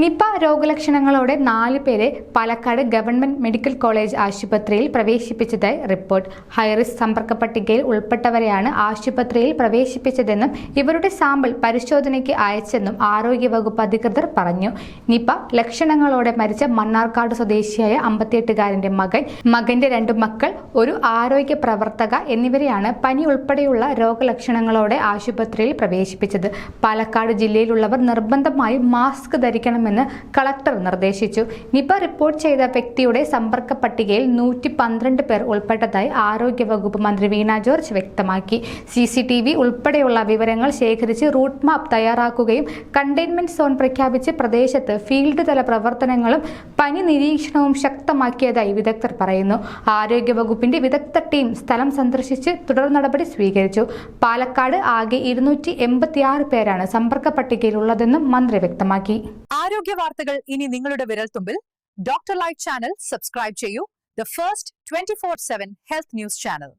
Nipah രോഗലക്ഷണങ്ങളോടെ നാല് പേരെ Palakkad government medical college ആശുപത്രിയിൽ പ്രവേശിപ്പിച്ചതായി റിപ്പോർട്ട്. ഹൈറിസ്ക് സമ്പർക്ക പട്ടികയിൽ ഉൾപ്പെട്ടവരെയാണ് ആശുപത്രിയിൽ പ്രവേശിപ്പിച്ചതെന്നും ഇവരുടെ സാമ്പിൾ പരിശോധനയ്ക്ക് അയച്ചെന്നും ആരോഗ്യവകുപ്പ് അധികൃതർ പറഞ്ഞു. നിപ ലക്ഷണങ്ങളോടെ മരിച്ച മണ്ണാർക്കാട് സ്വദേശിയായ അമ്പത്തിയെട്ടുകാരന്റെ മകൻ മകന്റെ രണ്ടു മക്കൾ ഒരു ആരോഗ്യ പ്രവർത്തക എന്നിവരെയാണ് പനി ഉൾപ്പെടെയുള്ള രോഗലക്ഷണങ്ങളോടെ ആശുപത്രിയിൽ പ്രവേശിപ്പിച്ചത്. പാലക്കാട് ജില്ലയിലുള്ളവർ നിർബന്ധമായും മാസ്ക് ധരിക്കണമെന്ന് കളക്ടർ നിർദ്ദേശിച്ചു. നിപ റിപ്പോർട്ട് ചെയ്ത വ്യക്തിയുടെ സമ്പർക്ക പട്ടികയിൽ നൂറ്റി പന്ത്രണ്ട് പേർ ഉൾപ്പെട്ടതായി ആരോഗ്യവകുപ്പ് മന്ത്രി വീണ ജോർജ് വ്യക്തമാക്കി. സി സി ടി വി ഉൾപ്പെടെയുള്ള വിവരങ്ങൾ ശേഖരിച്ച് റൂട്ട് മാപ്പ് തയ്യാറാക്കുകയും കണ്ടെയ്ൻമെന്റ് സോൺ പ്രഖ്യാപിച്ച് പ്രദേശത്ത് ഫീൽഡ് തല പ്രവർത്തനങ്ങളും പനി നിരീക്ഷണവും ശക്തമാക്കിയതായി വിദഗ്ധർ പറയുന്നു. ആരോഗ്യവകുപ്പിന്റെ വിദഗ്ധ ടീം സ്ഥലം സന്ദർശിച്ച് തുടർ നടപടി സ്വീകരിച്ചു. പാലക്കാട് ആകെ ഇരുന്നൂറ്റി പേരാണ് സമ്പർക്ക പട്ടികയിലുള്ളതെന്നും മന്ത്രി വ്യക്തമാക്കി. ആരോഗ്യ വാർത്തകൾ ഇനി നിങ്ങളുടെ വിരൽത്തുമ്പിൽ. ഡോക്ടർ ലൈഫ് ചാനൽ സബ്സ്ക്രൈബ് ചെയ്യൂ. The first twenty four seven health news channel